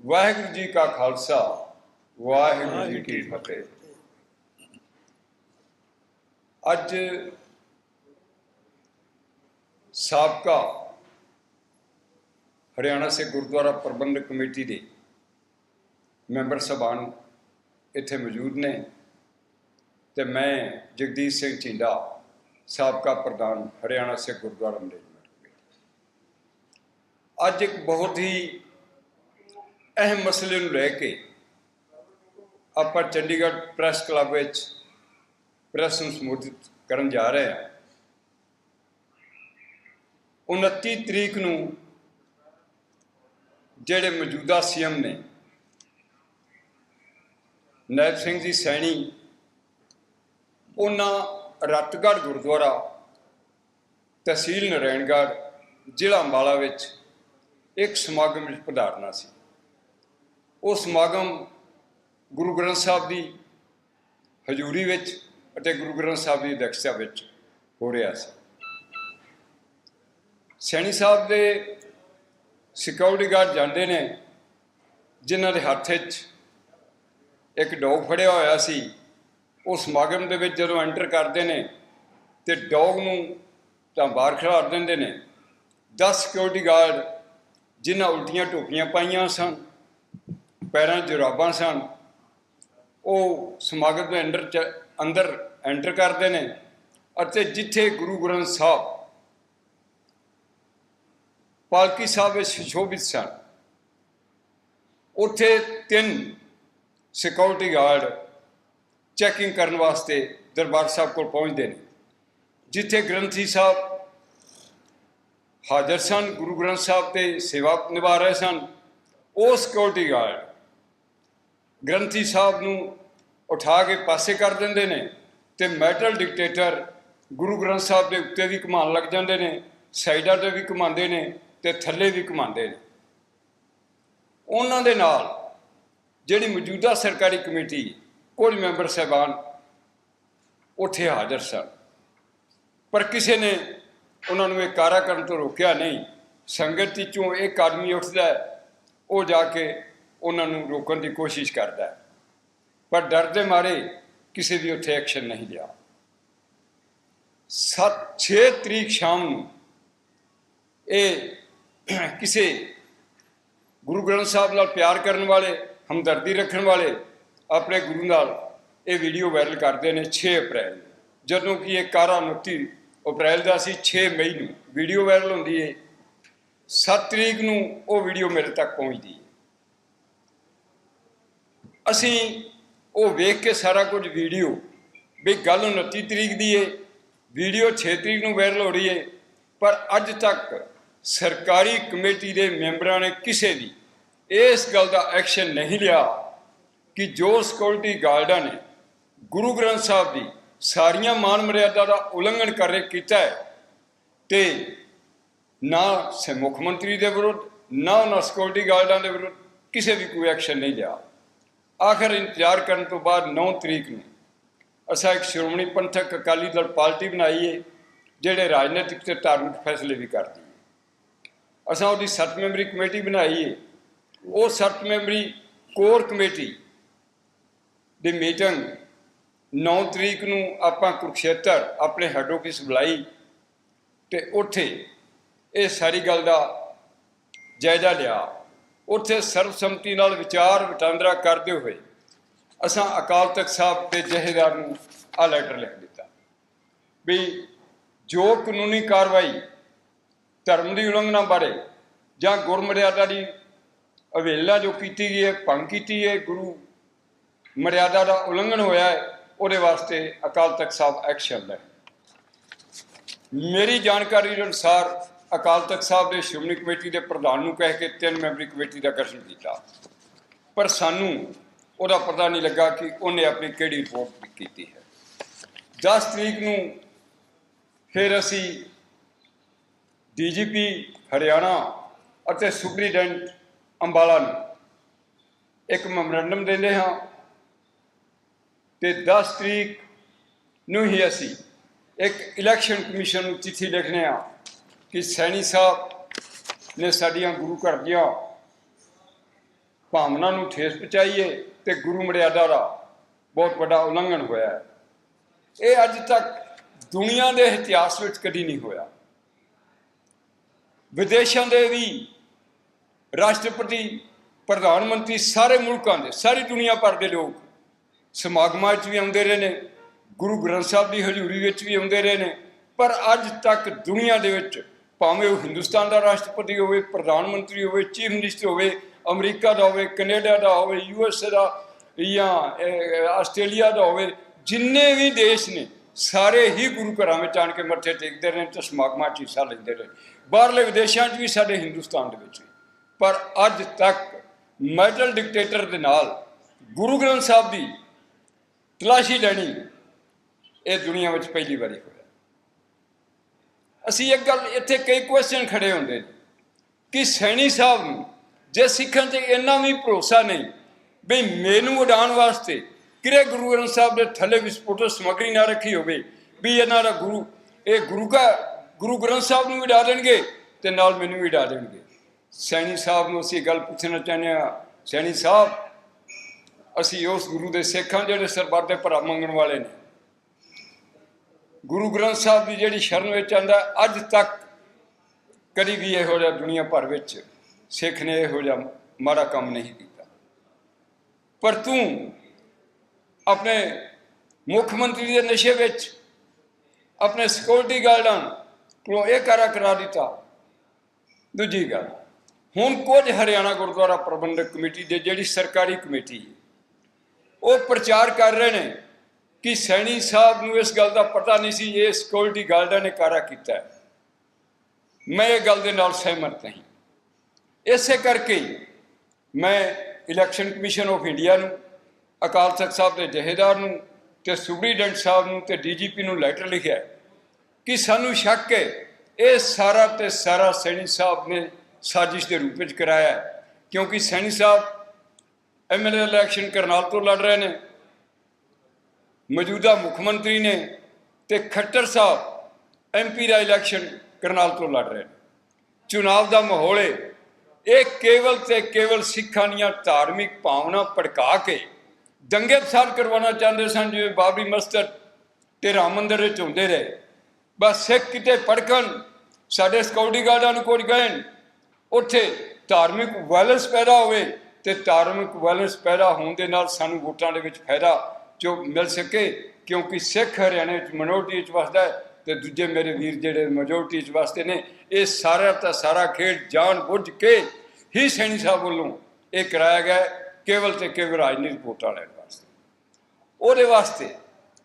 ਵਾਹਿਗੁਰੂ ਜੀ ਕਾ ਖਾਲਸਾ ਵਾਹਿਗੁਰੂ ਜੀ ਕੀ ਫਤਿਹ। ਅੱਜ ਸਾਬਕਾ ਹਰਿਆਣਾ ਸੇ ਗੁਰਦੁਆਰਾ ਪ੍ਰਬੰਧਕ ਕਮੇਟੀ ਦੇ ਮੈਂਬਰ ਸਭਾਨ ਇੱਥੇ ਮੌਜੂਦ ਨੇ ਤੇ ਮੈਂ ਜਗਦੀਸ਼ ਸਿੰਘ ਝਿੰਡਾ ਸਾਬਕਾ ਪ੍ਰਧਾਨ ਹਰਿਆਣਾ ਸੇ ਗੁਰਦੁਆਰਾ ਮੈਨੇਜਮੈਂਟ ਅੱਜ ਇੱਕ ਬਹੁਤ ਹੀ ਅਹਿਮ ਮਸਲੇ ਨੂੰ ਲੈ ਕੇ ਆਪਾਂ ਚੰਡੀਗੜ੍ਹ ਪ੍ਰੈਸ ਕਲੱਬ ਵਿੱਚ ਪ੍ਰੈਸ ਨੂੰ ਸੰਬੋਧਿਤ ਕਰਨ ਜਾ ਰਹੇ ਹਾਂ। 29 ਤਰੀਕ ਨੂੰ ਜਿਹੜੇ ਮੌਜੂਦਾ ਸੀਐਮ ਨੇ, ਨਾਇਬ ਸਿੰਘ ਜੀ ਸੈਣੀ, ਉਹਨਾਂ ਰਤਗੜ੍ਹ ਗੁਰਦੁਆਰਾ, ਤਹਿਸੀਲ ਨਰੈਣਗੜ੍ਹ, ਜ਼ਿਲ੍ਹਾ ਅੰਬਾਲਾ ਵਿੱਚ ਇੱਕ ਸਮਾਗਮ ਵਿੱਚ ਪਧਾਰਨਾ ਸੀ। ਉਹ ਸਮਾਗਮ ਗੁਰੂ ਗ੍ਰੰਥ ਸਾਹਿਬ ਦੀ ਹਜ਼ੂਰੀ ਵਿੱਚ ਅਤੇ ਗੁਰੂ ਗ੍ਰੰਥ ਸਾਹਿਬ ਦੀ ਅਧਿਕਸ਼ਤਾ ਵਿੱਚ ਹੋ ਰਿਹਾ ਸੀ। ਸੈਣੀ ਸਾਹਿਬ ਦੇ ਸਿਕਿਉਰਿਟੀ ਗਾਰਡ ਜਾਂਦੇ ਨੇ, ਜਿਨ੍ਹਾਂ ਦੇ ਹੱਥ ਵਿੱਚ ਇੱਕ ਡੌਗ ਫੜਿਆ ਹੋਇਆ ਸੀ। ਉਹ ਸਮਾਗਮ ਦੇ ਵਿੱਚ ਜਦੋਂ ਐਂਟਰ ਕਰਦੇ ਨੇ ਤੇ ਡੌਗ ਨੂੰ ਤਾਂ ਬਾਹਰ ਖਿਲਾਰ ਦਿੰਦੇ ਨੇ। 10 ਸਿਕਿਉਰਿਟੀ ਗਾਰਡ ਜਿਨ੍ਹਾਂ ਉਲਟੀਆਂ ਟੋਪੀਆਂ ਪਾਈਆਂ ਸਨ ਪੈਰਾਂ ਜੁਰਾਬਾਂ ਸਨ। ਉਹ ਸਮਾਗਮ ਦੇ ਅੰਦਰ ਚ, ਅੰਦਰ ਐਂਟਰ ਕਰਦੇ ਨੇ ਅਤੇ ਜਿੱਥੇ ਗੁਰੂ ਗ੍ਰੰਥ ਸਾਹਿਬ, ਪਾਲਕੀ ਸਾਹਿਬ ਵਿੱਚ ਸ਼ੋਭਿਤ ਸਨ, ਉੱਥੇ ਤਿੰਨ ਸਿਕਿਉਰਿਟੀ ਗਾਰਡ ਚੈਕਿੰਗ ਕਰਨ ਵਾਸਤੇ ਦਰਬਾਰ ਸਾਹਿਬ ਕੋਲ ਪਹੁੰਚਦੇ ਨੇ, ਜਿੱਥੇ ਗ੍ਰੰਥੀ ਸਾਹਿਬ ਹਾਜ਼ਰ ਸਨ, ਗੁਰੂ ਗ੍ਰੰਥ ਸਾਹਿਬ ਤੇ ਸੇਵਾ ਨਿਭਾ ਰਹੇ ਸਨ। ਉਹ ਸਿਕਿਉਰਿਟੀ ਗਾਰਡ ਗ੍ਰੰਥੀ ਸਾਹਿਬ ਨੂੰ ਉਠਾ ਕੇ ਪਾਸੇ ਕਰ ਦਿੰਦੇ ਨੇ ਤੇ ਮੈਟਲ ਡਿਕਟੇਟਰ ਗੁਰੂ ਗ੍ਰੰਥ ਸਾਹਿਬ ਦੇ ਉੱਤੇ ਵੀ ਘੁਮਾਉਣ ਲੱਗ ਜਾਂਦੇ ਨੇ, ਸਾਈਡਾਂ ਤੇ ਵੀ ਘੁਮਾਉਂਦੇ ਨੇ ਤੇ ਥੱਲੇ ਵੀ ਘੁਮਾਉਂਦੇ ਨੇ। ਉਹਨਾਂ ਦੇ ਨਾਲ ਜਿਹੜੀ ਮੌਜੂਦਾ ਸਰਕਾਰੀ ਕਮੇਟੀ ਕੁਝ ਮੈਂਬਰ ਸਹਿਬਾਨ ਉੱਥੇ ਹਾਜ਼ਰ ਸਨ। ਪਰ ਕਿਸੇ ਨੇ ਉਹਨਾਂ ਨੂੰ ਇਹ ਕਾਰਾ ਕਰਨ ਤੋਂ ਰੋਕਿਆ ਨਹੀਂ। ਸੰਗਤ ਵਿੱਚੋਂ ਇੱਕ ਆਦਮੀ ਉੱਠਦਾ ਉਹ ਜਾ ਕੇ ਉਹਨਾਂ ਨੂੰ ਰੋਕਣ ਦੀ ਕੋਸ਼ਿਸ਼ ਕਰਦਾ ਹੈ। ਪਰ ਡਰ ਦੇ ਮਾਰੇ ਕਿਸੇ ਵੀ ਉੱਥੇ ਐਕਸ਼ਨ ਨਹੀਂ ਲਿਆ। 7 6 ਤਰੀਕ ਸ਼ਾਮ ਨੂੰ ਇਹ ਕਿਸੇ ਗੁਰੂ ਗ੍ਰੰਥ ਸਾਹਿਬ ਨਾਲ ਪਿਆਰ ਕਰਨ ਵਾਲੇ, ਹਮਦਰਦੀ ਰੱਖਣ ਵਾਲੇ ਆਪਣੇ ਗੁਰੂ ਨਾਲ ਇਹ ਵੀਡੀਓ ਵਾਇਰਲ ਕਰਦੇ ਨੇ 6 ਅਪ੍ਰੈਲ ਜਦੋਂ ਕਿ ਇਹ ਕਾਰਾ 29 ਅਪ੍ਰੈਲ ਦਾ ਸੀ 6 ਮਈ ਨੂੰ ਵੀਡੀਓ ਵਾਇਰਲ ਹੁੰਦੀ ਹੈ। 7 ਤਰੀਕ ਨੂੰ ਉਹ ਵੀਡੀਓ ਮੇਰੇ ਤੱਕ ਪਹੁੰਚਦੀ ਹੈ। ਅਸੀਂ ਉਹ ਵੇਖ ਕੇ ਸਾਰਾ ਕੁਝ ਵੀਡੀਓ ਵੀ ਗੱਲ 29 ਤਰੀਕ ਦੀ ਹੈ ਵੀਡੀਓ 6 ਤਰੀਕ ਨੂੰ ਵਾਇਰਲ ਹੋ ਰਹੀ ਹੈ ਪਰ ਅੱਜ ਤੱਕ ਸਰਕਾਰੀ ਕਮੇਟੀ ਦੇ ਮੈਂਬਰਾਂ ਨੇ ਕਿਸੇ ਵੀ ਇਸ ਗੱਲ ਦਾ ਐਕਸ਼ਨ ਨਹੀਂ ਲਿਆ ਕਿ ਜੋ ਸਿਕਿਉਰਿਟੀ ਗਾਰਡਾਂ ਨੇ ਗੁਰੂ ਗ੍ਰੰਥ ਸਾਹਿਬ ਦੀ ਸਾਰੀਆਂ ਮਾਨ ਮਰਿਆਦਾ ਦਾ ਉਲੰਘਣ ਕਰ ਰਹੇ ਕੀਤਾ ਹੈ ਤੇ ਨਾ ਸੇ ਮੁੱਖ ਮੰਤਰੀ ਦੇ ਵਿਰੁੱਧ, ਨਾ ਉਹਨਾਂ ਸਿਕਿਉਰਿਟੀ ਗਾਰਡਾਂ ਦੇ ਵਿਰੁੱਧ ਕਿਸੇ ਵੀ ਕੋਈ ਐਕਸ਼ਨ ਨਹੀਂ ਲਿਆ। ਆਖਰ ਇੰਤਜ਼ਾਰ ਕਰਨ ਤੋਂ ਬਾਅਦ 9 ਤਰੀਕ ਨੂੰ ਅਸਾਂ ਇੱਕ ਸ਼੍ਰੋਮਣੀ ਪੰਥਕ ਅਕਾਲੀ ਦਲ ਪਾਰਟੀ ਬਣਾਈ ਹੈ ਜਿਹੜੇ ਰਾਜਨੀਤਿਕ ਤੇ ਧਾਰਮਿਕ ਫੈਸਲੇ ਵੀ ਕਰਦੀ ਹੈ ਅਸਾਂ ਉਹਦੀ ਸੱਤ ਮੈਂਬਰੀ ਕਮੇਟੀ ਬਣਾਈ ਹੈ ਉਹ ਸੱਤ ਮੈਂਬਰੀ ਕੋਰ ਕਮੇਟੀ ਦੀ ਮੀਟਿੰਗ 9 ਤਰੀਕ ਨੂੰ ਆਪਾਂ ਕੁਰਕਸ਼ੇਤਰ ਆਪਣੇ ਹੈੱਡ ਆਫਿਸ ਬੁਲਾਈ ਤੇ ਉੱਥੇ ਇਹ ਸਾਰੀ ਗੱਲ ਦਾ ਜਾਇਜ਼ਾ ਲਿਆ। ਉੱਥੇ ਸਰਬਸੰਮਤੀ ਨਾਲ ਵਿਚਾਰ ਵਟਾਂਦਰਾ ਕਰਦੇ ਹੋਏ ਅਸਾਂ ਅਕਾਲ ਤਖਤ ਸਾਹਿਬ ਦੇ ਜਹੇਦਾਰ ਨੂੰ ਆ ਲੈਟਰ ਲਿਖ ਦਿੱਤਾ ਵੀ ਜੋ ਕਾਨੂੰਨੀ ਕਾਰਵਾਈ ਧਰਮ ਦੀ ਉਲੰਘਣਾ ਬਾਰੇ ਜਾਂ ਗੁਰਮਰਿਆਦਾ ਦੀ ਅਵੇਲਾ ਜੋ ਕੀਤੀ ਗਈ ਹੈ, ਭੰਗ ਕੀਤੀ ਹੈ, ਗੁਰੂ ਮਰਿਆਦਾ ਦਾ ਉਲੰਘਣ ਹੋਇਆ ਹੈ, ਉਹਦੇ ਵਾਸਤੇ ਅਕਾਲ ਤਖਤ ਸਾਹਿਬ ਐਕਸ਼ਨ ਲੈ ਮੇਰੀ ਜਾਣਕਾਰੀ ਅਨੁਸਾਰ ਅਕਾਲ ਤਖਤ ਸਾਹਿਬ ਦੇ ਸ਼੍ਰੋਮਣੀ ਕਮੇਟੀ ਦੇ ਪ੍ਰਧਾਨ ਨੂੰ ਕਹਿ ਕੇ ਤਿੰਨ ਮੈਂਬਰੀ ਕਮੇਟੀ ਦਾ ਗਠਨ ਕੀਤਾ। ਪਰ ਸਾਨੂੰ ਉਹਦਾ ਪਤਾ ਨਹੀਂ ਲੱਗਾ ਕਿ ਉਹਨੇ ਆਪਣੀ ਕਿਹੜੀ ਰਿਪੋਰਟ ਕੀਤੀ ਹੈ। 10 ਤਰੀਕ ਨੂੰ ਫਿਰ ਅਸੀਂ ਡੀਜੀਪੀ ਹਰਿਆਣਾ ਅਤੇ ਸੁਪਰੀਡੈਂਟ ਅੰਬਾਲਾ ਨੂੰ ਇੱਕ ਮੈਮੋਰੰਡਮ ਦਿੰਦੇ ਹਾਂ ਤੇ 10 ਤਰੀਕ ਨੂੰ ਹੀ ਅਸੀਂ ਇੱਕ ਇਲੈਕਸ਼ਨ ਕਮਿਸ਼ਨ ਨੂੰ ਚਿੱਠੀ ਲਿਖਨੇ ਆ ਕਿ ਸੈਣੀ ਸਾਹਿਬ ਨੇ ਸਾਡੀਆਂ ਗੁਰੂ ਘਰ ਦੀਆਂ ਭਾਵਨਾ ਨੂੰ ਠੇਸ ਪਹੁੰਚਾਈਏ ਹੈ ਤੇ ਗੁਰੂ ਮਰਿਆਦਾ ਦਾ ਬਹੁਤ ਵੱਡਾ ਉਲੰਘਣ ਹੋਇਆ ਹੈ। ਇਹ ਅੱਜ ਤੱਕ ਦੁਨੀਆ ਦੇ ਇਤਿਹਾਸ ਵਿੱਚ ਕਦੀ ਨਹੀਂ ਹੋਇਆ। ਵਿਦੇਸ਼ਾਂ ਦੇ ਵੀ ਰਾਸ਼ਟਰਪਤੀ, ਪ੍ਰਧਾਨ ਮੰਤਰੀ ਸਾਰੇ ਮੁਲਕਾਂ ਦੇ, ਸਾਰੀ ਦੁਨੀਆ ਭਰ ਦੇ ਲੋਕ ਸਮਾਗਮਾਂ 'ਚ ਵੀ ਆਉਂਦੇ ਰਹੇ ਨੇ, ਗੁਰੂ ਗ੍ਰੰਥ ਸਾਹਿਬ ਦੀ ਹਜ਼ੂਰੀ ਵਿੱਚ ਵੀ ਆਉਂਦੇ ਰਹੇ ਨੇ। ਪਰ ਅੱਜ ਤੱਕ ਦੁਨੀਆ ਦੇ ਵਿੱਚ ਭਾਵੇਂ ਉਹ ਹਿੰਦੁਸਤਾਨ ਦਾ ਰਾਸ਼ਟਰਪਤੀ ਹੋਵੇ, ਪ੍ਰਧਾਨ ਮੰਤਰੀ ਹੋਵੇ, ਚੀਫ ਮਿਨਿਸਟਰ ਹੋਵੇ, ਅਮਰੀਕਾ ਦਾ ਹੋਵੇ, ਕੈਨੇਡਾ ਦਾ ਹੋਵੇ, ਯੂ ਐੱਸ ਏ ਦਾ ਜਾਂ ਆਸਟ੍ਰੇਲੀਆ ਦਾ ਹੋਵੇ, ਜਿੰਨੇ ਵੀ ਦੇਸ਼ ਨੇ, ਸਾਰੇ ਹੀ ਗੁਰੂ ਘਰਾਂ ਵਿੱਚ ਆਣ ਕੇ ਮੱਥੇ ਟੇਕਦੇ ਰਹੇ ਤੇ ਸਮਾਗਮਾਂ 'ਚ ਹਿੱਸਾ ਲੈਂਦੇ ਰਹੇ। ਬਾਹਰਲੇ ਵਿਦੇਸ਼ਾਂ 'ਚ ਵੀ ਸਾਡੇ ਹਿੰਦੁਸਤਾਨ ਦੇ ਵਿੱਚ। ਵੀ ਪਰ ਅੱਜ ਤੱਕ ਮੈਟਲ ਡਿਕਟੇਟਰ ਦੇ ਨਾਲ ਗੁਰੂ ਗ੍ਰੰਥ ਸਾਹਿਬ ਦੀ ਤਲਾਸ਼ੀ ਲੈਣੀ ਇਹ ਦੁਨੀਆ ਵਿੱਚ ਪਹਿਲੀ ਵਾਰੀ ਹੋਇਆ ਅਸੀਂ ਇੱਕ ਗੱਲ, ਇੱਥੇ ਕਈ ਕੁਐਸਚਨ ਖੜੇ ਹੁੰਦੇ ਨੇ ਕਿ ਸੈਣੀ ਸਾਹਿਬ ਨੂੰ ਜੇ ਸਿੱਖਾਂ ਤੇ ਇੰਨਾ ਵੀ ਭਰੋਸਾ ਨਹੀਂ ਵੀ ਮੈਨੂੰ ਉਡਾਉਣ ਵਾਸਤੇ ਕਿਰੇ ਗੁਰੂ ਗ੍ਰੰਥ ਸਾਹਿਬ ਦੇ ਥੱਲੇ ਵਿਸਫੋਟਕ ਸਮੱਗਰੀ ਨਾ ਰੱਖੀ ਹੋਵੇ ਵੀ ਇਹਨਾਂ ਦਾ ਗੁਰੂ, ਇਹ ਗੁਰੂ ਦਾ ਗੁਰੂ ਗ੍ਰੰਥ ਸਾਹਿਬ ਨੂੰ ਵੀ ਡਾ ਦੇਣਗੇ ਤੇ ਨਾਲ ਮੈਨੂੰ ਵੀ ਡਾ ਦੇਣਗੇ। ਸੈਣੀ ਸਾਹਿਬ ਨੂੰ ਅਸੀਂ ਗੱਲ ਪੁੱਛਣਾ ਚਾਹੁੰਦੇ ਹਾਂ, ਸੈਣੀ ਸਾਹਿਬ, ਅਸੀਂ ਉਸ ਗੁਰੂ ਦੇ ਸਿੱਖਾਂ ਜਿਹੜੇ ਸਰਬੱਤ ਦੇ ਭਰਾ ਮੰਗਣ ਵਾਲੇ ਨੇ ਗੁਰੂ ਗ੍ਰੰਥ ਸਾਹਿਬ ਦੀ ਜਿਹੜੀ ਸ਼ਰਨ ਵਿੱਚ ਆਂਦਾ ਅੱਜ ਤੱਕ ਕਦੀ ਵੀ ਇਹੋ ਜਿਹਾ ਦੁਨੀਆ ਭਰ ਵਿੱਚ ਸਿੱਖ ਨੇ ਇਹੋ ਜਿਹਾ ਮਾੜਾ ਕੰਮ ਨਹੀਂ ਕੀਤਾ। ਪਰ ਤੂੰ ਆਪਣੇ ਮੁੱਖ ਮੰਤਰੀ ਦੇ ਨਸ਼ੇ ਵਿੱਚ, ਆਪਣੇ ਸਿਕਿਉਰਿਟੀ ਗਾਰਡਾਂ ਕੋਲੋਂ ਇਹ ਕਾਰਾ ਕਰਾ ਦਿੱਤਾ। ਦੂਜੀ ਗੱਲ, ਹੁਣ ਕੁਝ ਹਰਿਆਣਾ ਗੁਰਦੁਆਰਾ ਪ੍ਰਬੰਧਕ ਕਮੇਟੀ ਦੇ ਜਿਹੜੀ ਸਰਕਾਰੀ ਕਮੇਟੀ ਉਹ ਪ੍ਰਚਾਰ ਕਰ ਰਹੇ ਨੇ। ਕਿ ਸੈਣੀ ਸਾਹਿਬ ਨੂੰ ਇਸ ਗੱਲ ਦਾ ਪਤਾ ਨਹੀਂ ਸੀ, ਇਹ ਸਿਕਿਉਰਿਟੀ ਗਾਰਡਾਂ ਨੇ ਕਾਰਾ ਕੀਤਾ ਹੈ। ਮੈਂ ਇਹ ਗੱਲ ਦੇ ਨਾਲ ਸਹਿਮਤ ਨਹੀਂ। ਇਸੇ ਕਰਕੇ ਮੈਂ ਇਲੈਕਸ਼ਨ ਕਮਿਸ਼ਨ ਆਫ ਇੰਡੀਆ ਨੂੰ, ਅਕਾਲ ਤਖਤ ਸਾਹਿਬ ਦੇ ਜਹੇਦਾਰ ਨੂੰ ਤੇ ਸੁਪਰੀਡੈਂਟ ਸਾਹਿਬ ਨੂੰ ਤੇ ਡੀਜੀਪੀ ਨੂੰ ਲੈਟਰ ਲਿਖਿਆ ਕਿ ਸਾਨੂੰ ਸ਼ੱਕ ਹੈ, ਇਹ ਸਾਰਾ ਤੇ ਸਾਰਾ ਸੈਣੀ ਸਾਹਿਬ ਨੇ ਸਾਜ਼ਿਸ਼ ਦੇ ਰੂਪ ਵਿੱਚ ਕਰਾਇਆ ਕਿਉਂਕਿ ਸੈਣੀ ਸਾਹਿਬ ਐਮਐਲਏ ਇਲੈਕਸ਼ਨ ਕਰਨਾਲ ਤੋਂ ਲੜ ਰਹੇ ਨੇ ਮੌਜੂਦਾ ਮੁੱਖ ਮੰਤਰੀ ਨੇ ਤੇ ਖੱਟਰ ਸਾਹਿਬ ਐਮਪੀ ਦਾ ਇਲੈਕਸ਼ਨ ਕਰਨਾਲ ਤੋਂ ਲੜ ਰਹੇ ਨੇ। ਚੁਣਾਵ ਦਾ ਮਾਹੌਲ ਹੈ ਇਹ ਕੇਵਲ ਤੇ ਕੇਵਲ ਸਿੱਖਾਂ ਦੀਆਂ ਧਾਰਮਿਕ ਭਾਵਨਾ ਭੜਕਾ ਕੇ ਦੰਗੇ ਫਸਾਦ ਕਰਵਾਉਣਾ ਚਾਹੁੰਦੇ ਸਨ, ਜਿਵੇਂ ਬਾਬਰੀ ਮਸਜਿਦ ਤੇ ਰਾਮ ਮੰਦਿਰ ਵਿੱਚ ਹੁੰਦੇ ਰਹੇ। ਬਸ ਸਿੱਖ ਕਿਤੇ ਭੜਕਣ, ਸਾਡੇ ਸਿਕਿਉਰਿਟੀ ਗਾਰਡਾਂ ਨੂੰ ਕੋਲ ਗਏ ਉੱਥੇ ਧਾਰਮਿਕ ਵਾਇਲੈਂਸ ਪੈਦਾ ਹੋਵੇ ਤੇ ਧਾਰਮਿਕ ਵਾਇਲੈਂਸ ਪੈਦਾ ਹੋਣ ਦੇ ਨਾਲ ਸਾਨੂੰ ਵੋਟਾਂ ਦੇ ਵਿੱਚ ਫਾਇਦਾ ਜੋ ਮਿਲ ਸਕੇ, ਕਿਉਂਕਿ ਸਿੱਖ ਹਰਿਆਣੇ ਵਿੱਚ ਮਿਨੋਰਟੀ 'ਚ ਵਸਦਾ ਹੈ ਤੇ ਦੂਜੇ ਮੇਰੇ ਵੀਰ ਜਿਹੜੇ ਮੈਜੋਰਟੀ 'ਚ ਵਸਦੇ ਨੇ, ਇਹ ਸਾਰਾ ਤਾਂ ਸਾਰਾ ਖੇਡ ਜਾਣ ਬੁੱਝ ਕੇ ਹੀ ਸੈਣੀ ਸਾਹਿਬ ਵੱਲੋਂ ਇਹ ਕਰਾਇਆ ਗਿਆ ਕੇਵਲ ਤੇ ਕੇਵਲ ਰਾਜਨੀਤਿਕ ਵੋਟਾਂ ਲੈਣ ਵਾਸਤੇ। ਉਹਦੇ ਵਾਸਤੇ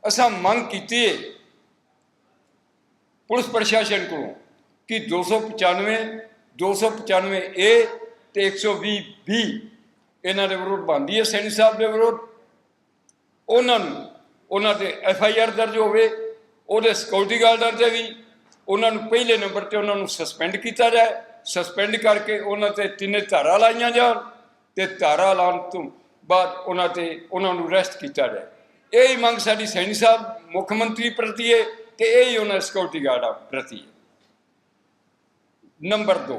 ਅਸਾਂ ਮੰਗ ਕੀਤੀ ਹੈ ਪੁਲਿਸ ਪ੍ਰਸ਼ਾਸਨ ਕੋਲੋਂ ਕਿ 295 295 ਏ ਤੇ 120 ਬੀ ਇਹਨਾਂ ਦੇ ਵਿਰੁੱਧ ਬੰਦੀ ਹੈ ਸੈਣੀ ਸਾਹਿਬ ਦੇ ਵਿਰੁੱਧ। ਉਹਨਾਂ ਨੂੰ, ਉਹਨਾਂ ਤੇ ਐਫ ਆਈ ਆਰ ਦਰਜ ਹੋਵੇ, ਉਹਦੇ ਸਿਕਿਉਰਿਟੀ ਗਾਰਡਾਂ ਤੇ ਵੀ ਉਹਨਾਂ ਨੂੰ ਪਹਿਲੇ ਨੰਬਰ ਤੇ ਉਹਨਾਂ ਨੂੰ ਸਸਪੈਂਡ ਕੀਤਾ ਜਾਏ ਸਸਪੈਂਡ ਕਰਕੇ ਉਹਨਾਂ ਤੇ ਤਿੰਨੇ ਧਾਰਾ ਲਾਈਆਂ ਜਾਣ ਤੇ ਧਾਰਾ ਲਾਉਣ ਤੋਂ ਬਾਅਦ ਉਹਨਾਂ ਤੇ ਉਹਨਾਂ ਨੂੰ ਰੈਸਟ ਕੀਤਾ ਜਾਏ। ਇਹ ਹੀ ਮੰਗ ਸਾਡੀ ਸੈਣੀ ਸਾਹਿਬ, ਮੁੱਖ ਮੰਤਰੀ ਪ੍ਰਤੀ ਹੈ ਤੇ ਇਹ ਹੀ ਉਹਨਾਂ ਸਿਕਿਉਰਿਟੀ ਗਾਰਡਾਂ ਪ੍ਰਤੀ ਹੈ। ਨੰਬਰ 2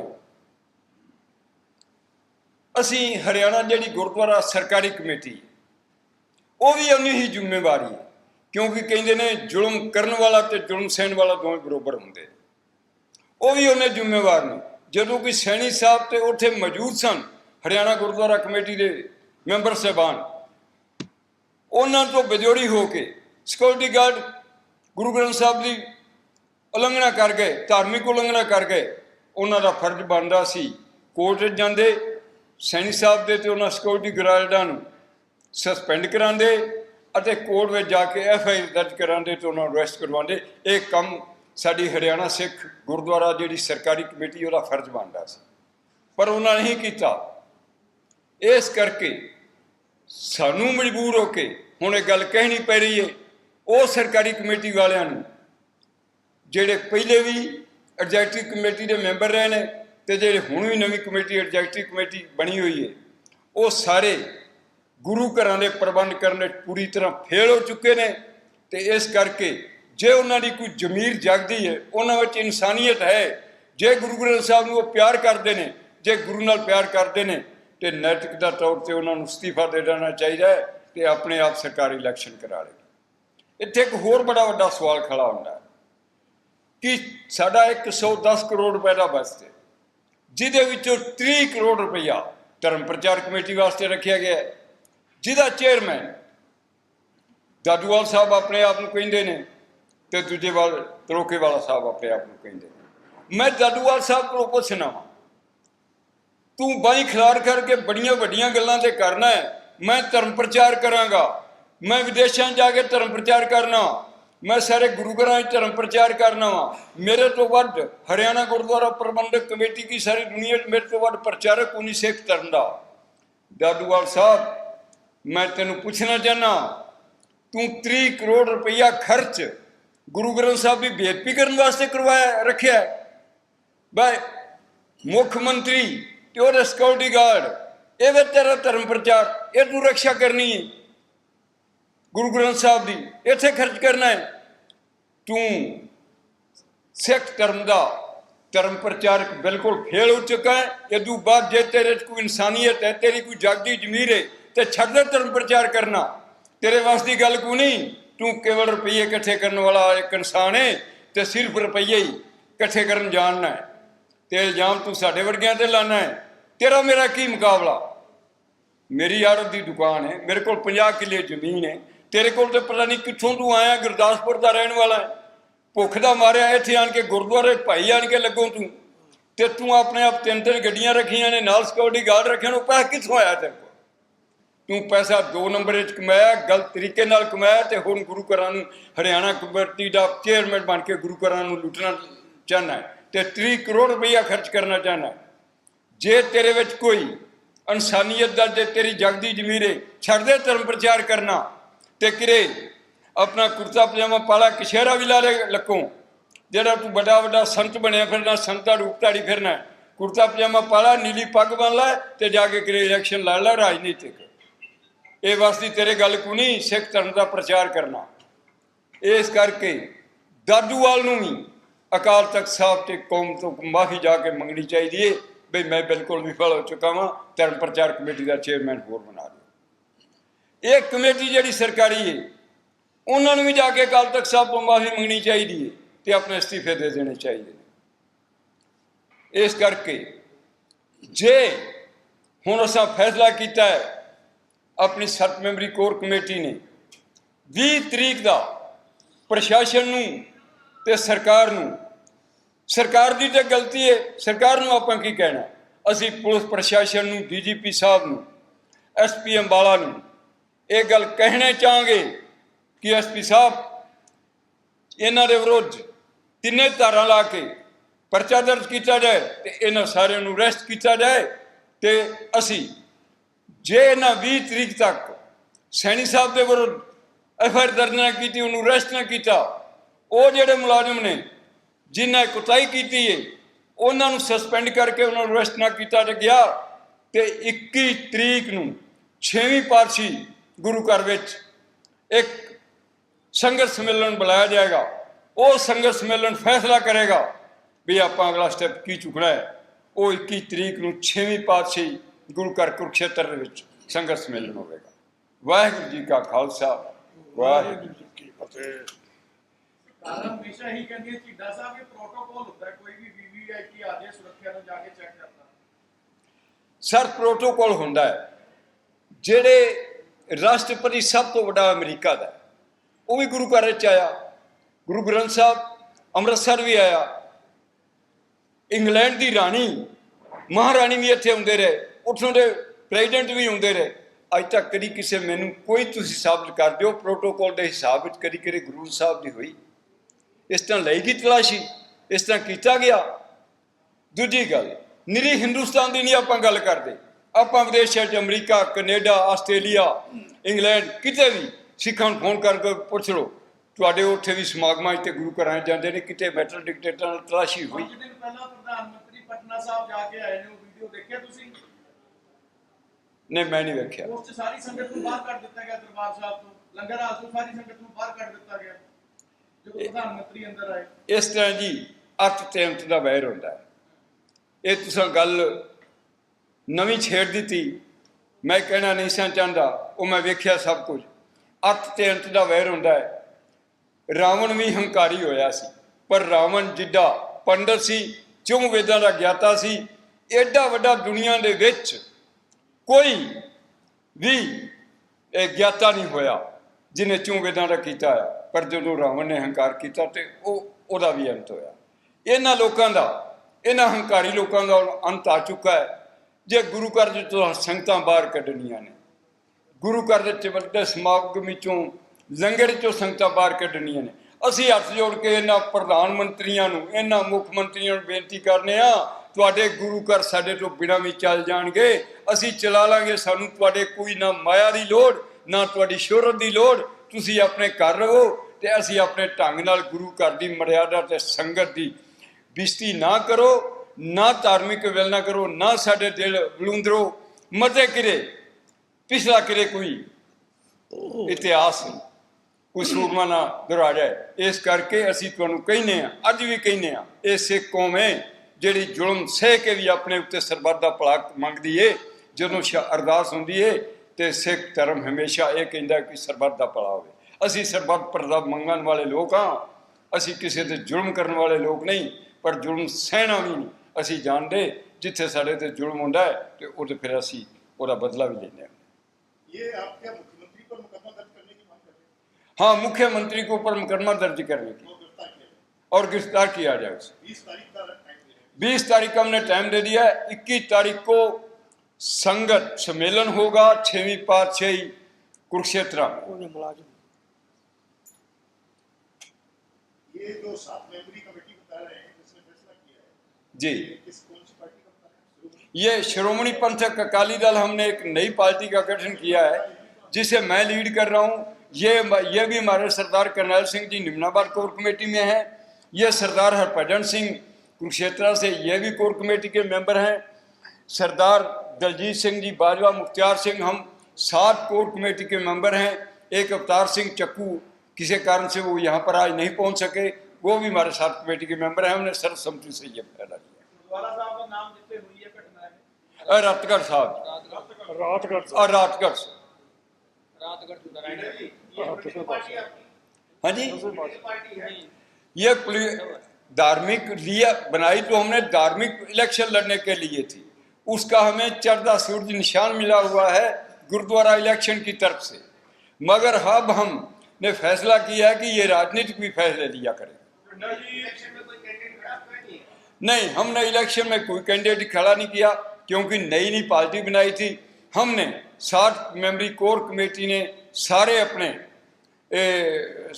ਅਸੀਂ ਹਰਿਆਣਾ ਜਿਹੜੀ ਗੁਰਦੁਆਰਾ ਸਰਕਾਰੀ ਕਮੇਟੀ ਉਹ ਵੀ ਉਨੀ ਹੀ ਜ਼ਿੰਮੇਵਾਰੀ ਹੈ, ਕਿਉਂਕਿ ਕਹਿੰਦੇ ਨੇ ਜ਼ੁਲਮ ਕਰਨ ਵਾਲਾ ਤੇ ਜ਼ੁਲਮ ਸਹਿਣ ਵਾਲਾ ਦੋਵੇਂ ਬਰਾਬਰ ਹੁੰਦੇ ਉਹ ਵੀ ਉਹਨੇ ਜ਼ਿੰਮੇਵਾਰ ਨੇ। ਜਦੋਂ ਕਿ ਸੈਣੀ ਸਾਹਿਬ ਤੇ ਉੱਥੇ ਮੌਜੂਦ ਸਨ, ਹਰਿਆਣਾ ਗੁਰਦੁਆਰਾ ਕਮੇਟੀ ਦੇ ਮੈਂਬਰ ਸਾਹਿਬਾਨ, ਉਹਨਾਂ ਤੋਂ ਬਜੋੜੀ ਹੋ ਕੇ ਸਿਕਿਉਰਿਟੀ ਗਾਰਡ ਗੁਰੂ ਗ੍ਰੰਥ ਸਾਹਿਬ ਦੀ ਉਲੰਘਣਾ ਕਰ ਗਏ, ਧਾਰਮਿਕ ਉਲੰਘਣਾ ਕਰ ਗਏ। ਉਹਨਾਂ ਦਾ ਫਰਜ਼ ਬਣਦਾ ਸੀ, ਕੋਰਟ ਜਾਂਦੇ, ਸੈਣੀ ਸਾਹਿਬ ਦੇ ਤੇ ਉਹਨਾਂ ਸਿਕਿਉਰਿਟੀ ਗਾਰਡਾਂ ਨੂੰ ਸਸਪੈਂਡ ਕਰਾਉਂਦੇ ਅਤੇ ਕੋਰਟ ਵਿੱਚ ਜਾ ਕੇ ਐਫ ਆਈ ਆਰ ਦਰਜ ਕਰਾਉਂਦੇ ਤੇ ਉਹਨਾਂ ਨੂੰ ਅਰੈਸਟ ਕਰਵਾਉਂਦੇ। ਇਹ ਕੰਮ ਸਾਡੀ ਹਰਿਆਣਾ ਸਿੱਖ ਗੁਰਦੁਆਰਾ ਜਿਹੜੀ ਸਰਕਾਰੀ ਕਮੇਟੀ, ਉਹਦਾ ਫਰਜ਼ ਬਣਦਾ ਸੀ। ਪਰ ਉਹਨਾਂ ਨੇ ਨਹੀਂ ਕੀਤਾ। ਇਸ ਕਰਕੇ ਸਾਨੂੰ ਮਜਬੂਰ ਹੋ ਕੇ ਹੁਣ ਇਹ ਗੱਲ ਕਹਿਣੀ ਪੈ ਰਹੀ ਹੈ, ਉਹ ਸਰਕਾਰੀ ਕਮੇਟੀ ਵਾਲਿਆਂ ਨੂੰ, ਜਿਹੜੇ ਪਹਿਲੇ ਵੀ ਐਗਜ਼ੈਕਟਿਵ ਕਮੇਟੀ ਦੇ ਮੈਂਬਰ ਰਹੇ ਨੇ ਤੇ ਜਿਹੜੇ ਹੁਣ ਵੀ ਨਵੀਂ ਕਮੇਟੀ, ਐਗਜ਼ੈਕਟਿਵ ਕਮੇਟੀ ਬਣੀ ਹੋਈ ਹੈ, ਉਹ ਸਾਰੇ ਗੁਰੂ ਘਰਾਂ ਦੇ ਪ੍ਰਬੰਧ ਕਰਨ ਵਿੱਚ ਪੂਰੀ ਤਰ੍ਹਾਂ ਫੇਲ ਹੋ ਚੁੱਕੇ ਨੇ ਤੇ ਇਸ ਕਰਕੇ ਜੇ ਉਹਨਾਂ ਦੀ ਕੋਈ ਜ਼ਮੀਰ ਜਾਗਦੀ ਹੈ, ਉਹਨਾਂ ਵਿੱਚ ਇਨਸਾਨੀਅਤ ਹੈ, ਜੇ ਗੁਰੂ ਗ੍ਰੰਥ ਸਾਹਿਬ ਨੂੰ ਉਹ ਪਿਆਰ ਕਰਦੇ ਨੇ, ਜੇ ਗੁਰੂ ਨਾਲ ਪਿਆਰ ਕਰਦੇ ਨੇ, ਤੇ ਨੈਤਿਕ ਦਾ ਤੌਰ ਤੇ ਉਹਨਾਂ ਨੂੰ ਅਸਤੀਫਾ ਦੇ ਦੇਣਾ ਚਾਹੀਦਾ ਹੈ ਤੇ ਆਪਣੇ ਆਪ ਸਰਕਾਰੀ ਇਲੈਕਸ਼ਨ ਕਰਾ ਲੈ ਇੱਥੇ ਇੱਕ ਹੋਰ ਬੜਾ ਵੱਡਾ ਸਵਾਲ ਖੜਾ ਹੁੰਦਾ ਹੈ ਕਿ ਸਾਡਾ 110 ਕਰੋੜ ਰੁਪਏ ਦਾ ਬਜਟ ਹੈ, ਜਿਹਦੇ ਵਿੱਚੋਂ 30 ਕਰੋੜ ਰੁਪਇਆ ਧਰਮ ਪ੍ਰਚਾਰ ਕਮੇਟੀ ਵਾਸਤੇ ਰੱਖਿਆ ਗਿਆ ਹੈ ਜਿਹਦਾ ਚੇਅਰਮੈਨ ਦਾਦੂਵਾਲ ਸਾਹਿਬ ਆਪਣੇ ਆਪ ਨੂੰ ਕਹਿੰਦੇ ਨੇ ਤੇ ਦੂਜੇ ਵਾਲ ਤਰੋਕੇ ਵਾਲਾ ਸਾਹਿਬ ਆਪਣੇ ਆਪ ਨੂੰ ਕਹਿੰਦੇ ਨੇ। ਮੈਂ ਦਾਦੂਵਾਲ ਸਾਹਿਬ ਕੋਲੋਂ ਪੁੱਛਣਾ ਵਾਂ। ਤੂੰ ਬਾਈ ਖਿਲਾਰ ਕਰਕੇ ਬੜੀਆਂ ਵੱਡੀਆਂ ਗੱਲਾਂ ਤੇ ਕਰਨਾ ਹੈ। ਮੈਂ ਧਰਮ ਪ੍ਰਚਾਰ ਕਰਾਂਗਾ। ਮੈਂ ਵਿਦੇਸ਼ਾਂ ਜਾ ਕੇ ਧਰਮ ਪ੍ਰਚਾਰ ਕਰਨਾ ਮੈਂ ਸਾਰੇ ਗੁਰੂ ਘਰਾਂ 'ਚ ਧਰਮ ਪ੍ਰਚਾਰ ਕਰਨਾ ਵਾ। ਮੇਰੇ ਤੋਂ ਵੱਧ ਹਰਿਆਣਾ ਗੁਰਦੁਆਰਾ ਪ੍ਰਬੰਧਕ ਕਮੇਟੀ ਦੀ ਸਾਰੀ ਦੁਨੀਆ 'ਚ ਮੇਰੇ ਤੋਂ ਵੱਧ ਪ੍ਰਚਾਰਕ ਉਨੀ ਸਿੱਖ ਧਰਮ ਦਾ। ਦਾਦੂਵਾਲ ਸਾਹਿਬ ਮੈਂ ਤੈਨੂੰ ਪੁੱਛਣਾ ਚਾਹਨਾ, ਤੂੰ 30 ਕਰੋੜ ਰੁਪਈਆ ਖਰਚ ਗੁਰੂ ਗ੍ਰੰਥ ਸਾਹਿਬ ਦੀ ਬੇਅਦਬੀ ਕਰਨ ਵਾਸਤੇ ਕਰਵਾਇਆ, ਰੱਖਿਆ ਹੈ। ਬਾਈ, ਮੁੱਖ ਮੰਤਰੀ ਤੇ ਉਹਦਾ ਸਿਕਿਉਰਿਟੀ ਗਾਰਡ ਇਹ ਵੇ ਤੇਰਾ ਧਰਮ ਪ੍ਰਚਾਰ ਇਹ ਤੂੰ ਰੱਖਿਆ ਕਰਨੀ ਹੈ। ਗੁਰੂ ਗ੍ਰੰਥ ਸਾਹਿਬ ਦੀ ਇੱਥੇ ਖਰਚ ਕਰਨਾ ਹੈ। ਤੂੰ ਸਿੱਖ ਧਰਮ ਦਾ ਧਰਮ ਪ੍ਰਚਾਰਕ ਬਿਲਕੁਲ ਫੇਲ ਹੋ ਚੁੱਕਾ ਹੈ। ਇਹ ਤੋਂ ਬਾਅਦ ਜੇ ਤੇਰੇ ਕੋਈ ਇਨਸਾਨੀਅਤ ਹੈ, ਤੇਰੀ ਕੋਈ ਜਗਦੀ ਜ਼ਮੀਰ ਹੈ ਤੇ ਛੱਡ ਦੇ ਧਰਮ ਪ੍ਰਚਾਰ ਕਰਨਾ। ਤੇਰੇ ਵਾਸ ਦੀ ਗੱਲ ਕੋਈ ਨਹੀਂ, ਤੂੰ ਕੇਵਲ ਰੁਪਈਏ ਇਕੱਠੇ ਕਰਨ ਵਾਲਾ ਇੱਕ ਇਨਸਾਨ ਹੈ ਤੇ ਸਿਰਫ ਰੁਪਈਏ ਹੀ ਇਕੱਠੇ ਕਰਨ ਜਾਣਨਾ ਹੈ ਤੇ ਇਲਜ਼ਾਮ ਤੂੰ ਸਾਡੇ ਵਰਗਿਆਂ ਤੇ ਲਾਣਾ ਹੈ ਤੇਰਾ ਮੇਰਾ ਕੀ ਮੁਕਾਬਲਾ? ਮੇਰੀ ਆੜਤ ਦੀ ਦੁਕਾਨ ਹੈ ਮੇਰੇ ਕੋਲ 50 ਕਿੱਲੇ ਜ਼ਮੀਨ ਹੈ ਤੇਰੇ ਕੋਲ ਤੇ ਪਤਾ ਨਹੀਂ ਕਿੱਥੋਂ ਤੂੰ ਆਇਆ, ਗੁਰਦਾਸਪੁਰ ਦਾ ਰਹਿਣ ਵਾਲਾ ਹੈ ਭੁੱਖ ਦਾ ਮਾਰਿਆ, ਇੱਥੇ ਆਣ ਕੇ ਗੁਰਦੁਆਰੇ ਭਾਈ ਆਣ ਕੇ ਲੱਗੋ ਤੂੰ। ਤੇ ਤੂੰ ਆਪਣੇ ਆਪ ਤਿੰਨ ਤਿੰਨ ਗੱਡੀਆਂ ਰੱਖੀਆਂ ਨੇ, ਨਾਲ ਸਿਕਿਉਰਿਟੀ ਗਾਰਡ ਰੱਖੇ ਨੇ, ਉਹ ਪੈਸਾ ਕਿੱਥੋਂ ਆਇਆ ਤੇਰੇ ਤੂੰ ਪੈਸਾ ਦੋ ਨੰਬਰ ਵਿੱਚ ਕਮਾਇਆ, ਗਲਤ ਤਰੀਕੇ ਨਾਲ ਕਮਾਇਆ ਤੇ ਹੁਣ ਗੁਰੂ ਘਰਾਂ ਨੂੰ ਹਰਿਆਣਾ ਕਮੇਟੀ ਦਾ ਚੇਅਰਮੈਨ ਬਣ ਕੇ ਗੁਰੂ ਘਰਾਂ ਨੂੰ ਲੁੱਟਣਾ ਚਾਹਨਾ ਹੈ ਤੇ 30 ਕਰੋੜ ਰੁਪਈਆ ਖਰਚ ਕਰਨਾ ਚਾਹਨਾ ਜੇ ਤੇਰੇ ਵਿੱਚ ਕੋਈ ਇਨਸਾਨੀਅਤ ਦਾ ਜੇ ਤੇਰੀ ਜਗਦੀ ਜ਼ਮੀਰੇ ਛੱਡ ਦੇ ਧਰਮ ਪ੍ਰਚਾਰ ਕਰਨਾ ਤੇ ਕਿਰੇ ਆਪਣਾ ਕੁਰਤਾ ਪਜਾਮਾ ਪਾਲਾ ਕਿਸ਼ੇਰਾ ਵੀ ਲਾ ਲੈ ਲੱਕੋ ਜਿਹੜਾ ਤੂੰ ਵੱਡਾ ਵੱਡਾ ਸੰਤ ਬਣਿਆ ਫਿਰਨਾ, ਸੰਤਾ ਰੂਪ ਧਾਰੀ ਫਿਰਨਾ ਹੈ। ਕੁਰਤਾ ਪਜਾਮਾ ਪਾਲਾ, ਨੀਲੀ ਪੱਗ ਬਣ ਲੈ ਤੇ ਜਾ ਕੇ ਕਿਰੇ ਇਲੈਕਸ਼ਨ ਲੜ ਲੈ ਰਾਜਨੀਤਿਕ ਇਹ ਵਸਦੀ ਤੇਰੇ ਗੱਲ ਕੋ ਸਿੱਖ ਧਰਮ ਦਾ ਪ੍ਰਚਾਰ ਕਰਨਾ। ਇਸ ਕਰਕੇ ਦਾਦੂਵਾਲ ਨੂੰ ਵੀ ਅਕਾਲ ਤਖਤ ਸਾਹਿਬ ਤੇ ਕੌਮ ਤੋਂ ਮਾਫੀ ਜਾ ਕੇ ਮੰਗਣੀ ਚਾਹੀਦੀ ਏ, ਬਈ ਮੈਂ ਬਿਲਕੁਲ ਵਿਫਲ ਹੋ ਚੁੱਕਾ ਵਾਂ, ਧਰਮ ਪ੍ਰਚਾਰ ਕਮੇਟੀ ਦਾ ਚੇਅਰਮੈਨ ਹੋਰ ਬਣਾ ਦਿਓ। ਇਹ ਕਮੇਟੀ ਜਿਹੜੀ ਸਰਕਾਰੀ ਏ, ਉਹਨਾਂ ਨੂੰ ਵੀ ਜਾ ਕੇ ਅਕਾਲ ਤਖਤ ਸਾਹਿਬ ਤੋਂ ਮਾਫੀ ਮੰਗਣੀ ਚਾਹੀਦੀ ਏ ਤੇ ਆਪਣੇ ਅਸਤੀਫੇ ਦੇ ਦੇਣੇ ਚਾਹੀਦੇ ਨੇ। ਇਸ ਕਰਕੇ ਜੇ ਹੁਣ ਅਸਾਂ ਫੈਸਲਾ ਕੀਤਾ ਹੈ ਆਪਣੀ ਸੱਤ ਮੈਂਬਰੀ ਕੋਰ ਕਮੇਟੀ ਨੇ। 20 ਤਰੀਕ ਦਾ ਪ੍ਰਸ਼ਾਸਨ ਨੂੰ ਤੇ ਸਰਕਾਰ ਨੂੰ। ਸਰਕਾਰ ਦੀ ਤੇ ਗਲਤੀ ਹੈ ਸਰਕਾਰ ਨੂੰ ਆਪਾਂ ਕੀ ਕਹਿਣਾ? ਅਸੀਂ ਪੁਲਿਸ ਪ੍ਰਸ਼ਾਸਨ ਨੂੰ, ਡੀਜੀਪੀ ਸਾਹਿਬ ਨੂੰ ਐਸਪੀ ਅੰਬਾਲਾ ਨੂੰ ਇਹ ਗੱਲ ਕਹਿਣਾ ਚਾਹਾਂਗੇ ਕਿ ਐਸਪੀ ਸਾਹਿਬ ਇਹਨਾਂ ਦੇ ਵਿਰੁੱਧ ਤਿੰਨੇ ਧਾਰਾਂ ਲਾ ਕੇ ਪਰਚਾ ਦਰਜ ਕੀਤਾ ਜਾਏ ਤੇ ਇਹਨਾਂ ਸਾਰਿਆਂ ਨੂੰ ਅਰੈਸਟ ਕੀਤਾ ਜਾਏ ਤੇ ਅਸੀਂ ਜੇ ਇਹਨਾਂ 20 ਤਰੀਕ ਤੱਕ ਸੈਣੀ ਸਾਹਿਬ ਦੇ ਵਿਰੁੱਧ ਐਫ ਆਈ ਆਰ ਦਰਜ ਨਾ ਕੀਤੀ, ਉਹਨੂੰ ਅਰੈਸਟ ਨਾ ਕੀਤਾ, ਉਹ ਜਿਹੜੇ ਮੁਲਾਜ਼ਮ ਨੇ, ਜਿਨ੍ਹਾਂ ਕੁਤਾਈ ਕੀਤੀ ਹੈ ਉਹਨਾਂ ਨੂੰ ਸਸਪੈਂਡ ਕਰਕੇ ਉਹਨਾਂ ਨੂੰ ਅਰੈਸਟ ਨਾ ਕੀਤਾ ਤੇ ਗਿਆ ਤੇ 21 ਤਰੀਕ ਨੂੰ 6ਵੀਂ ਪਾਤਸ਼ੀ ਗੁਰੂ ਘਰ ਵਿੱਚ ਇੱਕ ਸੰਗਤ ਸੰਮੇਲਨ ਬੁਲਾਇਆ ਜਾਏਗਾ। ਉਹ ਸੰਗਤ ਸੰਮੇਲਨ ਫੈਸਲਾ ਕਰੇਗਾ ਵੀ ਆਪਾਂ ਅਗਲਾ ਸਟੈਪ ਕੀ ਚੁੱਕਣਾ ਹੈ। ਉਹ 21 ਤਰੀਕ ਨੂੰ 6ਵੀਂ ਪਾਤਸ਼ਾਹੀ ਗੁਰੂ ਘਰ ਕੁਰਕਸ਼ੇਤਰ ਦੇ ਵਿੱਚ ਸੰਗਤ ਸੰਮੇਲਨ ਹੋਵੇਗਾ। ਵਾਹਿਗੁਰੂ ਜੀ ਕਾ ਖਾਲਸਾ ਵਾਹਿਗੁਰੂ ਜੀ ਕੀ ਫਤਿਹ। ਤਾਰਾ ਹਮੇਸ਼ਾ ਹੀ ਕਹਿੰਦੀ ਹੈ ਝੀਡਾ ਸਾਹਿਬ ਇਹ ਪ੍ਰੋਟੋਕਾਲ ਹੁੰਦਾ ਹੈ, ਕੋਈ ਵੀ ਵੀਵੀਆਈਪੀ ਆ ਜਾਏ ਸੁਰੱਖਿਆ ਨੂੰ ਜਾ ਕੇ ਚੈੱਕ ਕਰਨਾ। ਸਰ ਪ੍ਰੋਟੋਕਾਲ ਹੁੰਦਾ ਹੈ। ਜਿਹੜੇ ਰਾਸ਼ਟਰਪਤੀ ਸਭ ਤੋਂ ਵੱਡਾ ਅਮਰੀਕਾ ਦਾ ਉਹ ਵੀ ਗੁਰੂ ਘਰ ਵਿੱਚ ਆਇਆ। ਗੁਰੂ ਗ੍ਰੰਥ ਸਾਹਿਬ ਅੰਮ੍ਰਿਤਸਰ ਵੀ ਆਇਆ। ਇੰਗਲੈਂਡ ਦੀ ਰਾਣੀ ਮਹਾਰਾਣੀ ਵੀ ਇੱਥੇ ਆਉਂਦੇ ਰਹੇ। ਉੱਥੋਂ ਦੇ ਪ੍ਰੈਜ਼ੀਡੈਂਟ ਵੀ ਆਉਂਦੇ ਰਹੇ। ਅੱਜ ਤੱਕ ਕਦੀ ਕਿਸੇ ਮੈਨੂੰ ਕੋਈ ਤੁਸੀਂ ਸਾਬਤ ਕਰ ਦਿਓ ਪ੍ਰੋਟੋਕੋਲ ਦੇ ਹਿਸਾਬ ਵਿੱਚ ਕਦੀ ਕਦੇ ਗੁਰੂ ਸਾਹਿਬ ਦੀ ਹੋਈ। ਇਸ ਤਰ੍ਹਾਂ ਲਈ ਗਈ ਤਲਾਸ਼ੀ, ਇਸ ਤਰ੍ਹਾਂ ਕੀਤਾ ਗਿਆ। ਦੂਜੀ ਗੱਲ, ਨਿਰੀ ਹਿੰਦੁਸਤਾਨ ਦੀ ਨਹੀਂ ਆਪਾਂ ਗੱਲ ਕਰਦੇ। ਆਪਾਂ ਵਿਦੇਸ਼ਾਂ 'ਚ ਅਮਰੀਕਾ, ਕੈਨੇਡਾ, ਆਸਟ੍ਰੇਲੀਆ, ਇੰਗਲੈਂਡ, ਕਿਤੇ ਵੀ ਸਿੱਖਾਂ ਨੂੰ ਫੋਨ ਕਰਕੇ ਪੁੱਛ ਲਓ। ਤੁਹਾਡੇ ਉੱਥੇ ਵੀ ਸਮਾਗਮਾਂ 'ਚ ਤੇ ਗੁਰੂ ਘਰਾਂ ਜਾਂਦੇ ਨੇ, ਕਿਤੇ ਮੈਟਲ ਡਿਕਟੇਟਰ ਨਾਲ ਤਲਾਸ਼ੀ ਹੋਈ। ਦਿਨ ਪਹਿਲਾਂ ਪ੍ਰਧਾਨ ਮੰਤਰੀ ਪਟਨਾ ਸਾਹਿਬ ਜਾ ਕੇ ਆਏ ਨੇ, ਉਹ ਵੀਡੀਓ ਦੇਖਿਆ ਤੁਸੀਂ? ਨੇ ਮੈਂ ਨਹੀਂ ਵੇਖਿਆ। ਉਸ 'ਚ ਸਾਰੀ ਸੰਗਤ ਨੂੰ ਬਾਹਰ ਕੱਢ ਦਿੱਤਾ ਗਿਆ ਦਰਬਾਰ ਸਾਹਿਬ ਤੋਂ। ਲੰਗਰ ਹਾਲ ਤੋਂ ਸਾਰੀ ਸੰਗਤ ਨੂੰ ਬਾਹਰ ਕੱਢ ਦਿੱਤਾ ਗਿਆ। ਜਦੋਂ ਪ੍ਰਧਾਨ ਮੰਤਰੀ ਅੰਦਰ ਆਏ। ਇਸ ਤਰ੍ਹਾਂ ਜੀ ਅਰਥ ਤੇ ਅੰਤ ਦਾ ਵੈਰ ਹੁੰਦਾ ਹੈ। ਇਹ ਤੁਸੀਂ ਗੱਲ ਨਵੀਂ ਛੇੜ ਦਿੱਤੀ। ਮੈਂ ਕਹਿਣਾ ਨਹੀਂ ਸਾਂ ਚਾਹੁੰਦਾ ਉਹ ਮੈਂ ਵੇਖਿਆ ਸਭ ਕੁਝ। ਅੱਤ ਤੇ ਅੰਤ ਦਾ ਵੈਰ ਹੁੰਦਾ ਹੈ। ਰਾਵਣ ਵੀ ਹੰਕਾਰੀ ਹੋਇਆ ਸੀ ਪਰ ਰਾਵਣ ਜਿੱਡਾ ਪੰਡਤ ਸੀ ਚੌਂ ਵੇਦਾਂ ਦਾ ਗਿਆਤਾ ਸੀ ਐਡਾ ਵੱਡਾ ਦੁਨੀਆ ਦੇ ਵਿੱਚ ਕੋਈ ਵੀ ਇਹ ਗਿਆਤਾ ਨਹੀਂ ਹੋਇਆ, ਜਿਹਨੇ ਚੌਂ ਦਾ ਕੀਤਾ ਹੈ ਪਰ ਜਦੋਂ ਰਾਵਣ ਨੇ ਹੰਕਾਰ ਕੀਤਾ ਤੇ ਉਹ ਉਹਦਾ ਵੀ ਅੰਤ ਹੋਇਆ। ਇਹਨਾਂ ਲੋਕਾਂ ਦਾ, ਇਹਨਾਂ ਹੰਕਾਰੀ ਲੋਕਾਂ ਦਾ ਹੁਣ ਅੰਤ ਆ ਚੁੱਕਾ ਹੈ। ਜੇ ਗੁਰੂ ਘਰ ਦੇ ਤੋਂ ਸੰਗਤਾਂ ਬਾਹਰ ਕੱਢਣੀਆਂ ਨੇ, ਗੁਰੂ ਘਰ ਦੇ ਚਵੱਡੇ ਸਮਾਗਮ ਵਿੱਚੋਂ, ਲੰਗਰ ਚੋਂ ਸੰਗਤਾਂ ਬਾਹਰ ਕੱਢਣੀਆਂ ਨੇ, ਅਸੀਂ ਹੱਥ ਜੋੜ ਕੇ ਇਹਨਾਂ ਪ੍ਰਧਾਨ ਮੰਤਰੀਆਂ ਨੂੰ, ਇਹਨਾਂ ਮੁੱਖ ਮੰਤਰੀਆਂ ਨੂੰ ਬੇਨਤੀ ਕਰਨੇ ਆ ਤੁਹਾਡੇ ਗੁਰੂ ਘਰ ਸਾਡੇ ਤੋਂ ਬਿਨਾਂ ਵੀ ਚੱਲ ਜਾਣਗੇ, ਅਸੀਂ ਚਲਾ ਲਾਂਗੇ, ਸਾਨੂੰ ਤੁਹਾਡੇ ਕੋਈ ਨਾ ਮਾਇਆ ਦੀ ਲੋੜ, ਨਾ ਤੁਹਾਡੀ ਸ਼ੋਹਰਤ ਦੀ ਲੋੜ, ਤੁਸੀਂ ਆਪਣੇ ਘਰ ਰਹੋ ਤੇ ਅਸੀਂ ਆਪਣੇ ਢੰਗ ਨਾਲ ਗੁਰੂ ਘਰ ਦੀ ਮਰਿਆਦਾ ਤੇ ਸੰਗਤ ਦੀ ਬਿਸਤੀ ਨਾ ਕਰੋ, ਨਾ ਧਾਰਮਿਕ ਵਿਲ ਨਾ ਕਰੋ, ਨਾ ਸਾਡੇ ਦਿਲ ਬਲੂੰਦਰੋ, ਮਤੇ ਕਿਰੇ, ਪਿਛਲਾ ਕਿਰੇ ਕੋਈ ਇਤਿਹਾਸ ਨਹੀਂ। ਕੋਈ ਸੂਰਮਾ ਨਾ ਦੁਹਰਾ ਇਸ ਕਰਕੇ ਅਸੀਂ ਤੁਹਾਨੂੰ ਕਹਿੰਨੇ ਆ ਅੱਜ ਵੀ ਕਹਿੰਨੇ ਆ ਇਹ ਸਿੱਖ ਕੌਮ ਹੈ। ਜਿਹੜੀ ਜ਼ੁਲਮ ਸਹਿ ਕੇ ਵੀ ਆਪਣੇ ਉੱਤੇ ਸਰਬੱਤ ਦਾ ਭਲਾ ਮੰਗਦੀ ਏ ਜਦੋਂ ਸ਼ ਅਰਦਾਸ ਹੁੰਦੀ ਏ ਤੇ ਸਿੱਖ ਧਰਮ ਹਮੇਸ਼ਾ ਇਹ ਕਹਿੰਦਾ ਕਿ ਸਰਬੱਤ ਦਾ ਭਲਾ ਹੋਵੇ ਅਸੀਂ ਸਰਬੱਤ ਭਲਾ ਮੰਗਣ ਵਾਲੇ ਲੋਕ ਹਾਂ ਅਸੀਂ ਕਿਸੇ ਤੇ ਜ਼ੁਲਮ ਕਰਨ ਵਾਲੇ ਲੋਕ ਨਹੀਂ ਪਰ ਜ਼ੁਲਮ ਸਹਿਣਾ ਵੀ ਨਹੀਂ ਅਸੀਂ ਜਾਣਦੇ ਜਿੱਥੇ ਸਾਡੇ ਤੇ ਜ਼ੁਲਮ ਹੁੰਦਾ ਹੈ ਤੇ ਉਹ ਤੇ ਫਿਰ ਅਸੀਂ ਉਹਦਾ ਬਦਲਾ ਵੀ ਲੈਂਦੇ ਹਾਂ ये आप क्या मुख्यमंत्री पर मुकदमा दर्ज करने की मांग कर रहे हैं हाँ मुख्यमंत्री के ऊपर मुकदमा दर्ज करने की वो गिरफ्तार किया और गिरफ्तार किया जाए उसे बीस तारीख का टाइम दे रहे हैं बीस तारीख का हमने टाइम दे दिया है। इक्कीस तारीख को संगत सम्मेलन होगा छवी पातशाही कुरुक्षेत्र। में ये जो सात मेंबरी कमेटी बता रहे हैं जिसने फैसला किया है। जी। ये किस कौन सी पार्टी का बता रहे हैं? शुरू ये श्रोमणी पंथक अकाली दल हमने एक नई पार्टी का गठन किया है जिसे मैं लीड कर रहा हूँ। ये ये भी हमारे सरदार करनैल सिंह जी निम्नाबाद कोर कमेटी में है। ये सरदार हरभजन सिंह कुरुक्षेत्रा से ये भी कोर कमेटी के मेंबर हैं। सरदार दलजीत सिंह जी बाजवा मुख्तियार सिंह हम सात कोर कमेटी के मेंबर हैं। एक अवतार सिंह चक्कू किसी कारण से वो यहाँ पर आज नहीं पहुँच सके वो भी हमारे साथ कमेटी के मेंबर हैं। हमने सर्वसम्मति से ये फैसला लिया गुरुद्वारा साहब का नाम जितने हुई है घटना है। और रातगढ़ साहब। रातगढ़ और रातगढ़ से जी ये पॉलिटिकल पार्टी आपकी हाँ जी। है ये धार्मिक लिया बनाई तो हमने धार्मिक इलेक्शन लड़ने के लिए थी। उसका हमें चरदा सूरज निशान मिला हुआ है गुरुद्वारा इलेक्शन की तरफ़ से। मगर अब हमने फैसला किया है कि ये राजनीतिक भी फैसले लिया करें नहीं, हमने इलेक्शन में कोई कैंडिडेट खड़ा नहीं किया, क्योंकि नई नई पार्टी बनाई थी। हमने सात मेंबरी कोर कमेटी ने सारे अपने ए,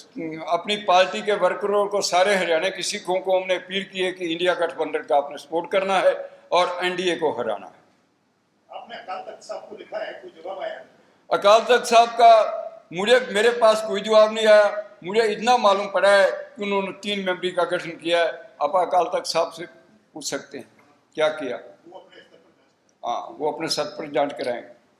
अपनी पार्टी के वर्करों को सारे हरियाणा के सिखों को हमने अपील की है कि इंडिया गठबंधन का आपने सपोर्ट करना है और एनडीए को हराना है। आपने अकाल तख्त साहब को लिखा है कोई जवाब आया? अकाल तख्त साहब का मुझे मेरे पास कोई जवाब नहीं आया। मुझे इतना मालूम पड़ा है कि उन्होंने तीन मेंबरी का गठन किया है। आप अकाल तख्त साहब से पूछ सकते हैं क्या किया? हाँ वो अपने सर पर जाँच कराएँगे।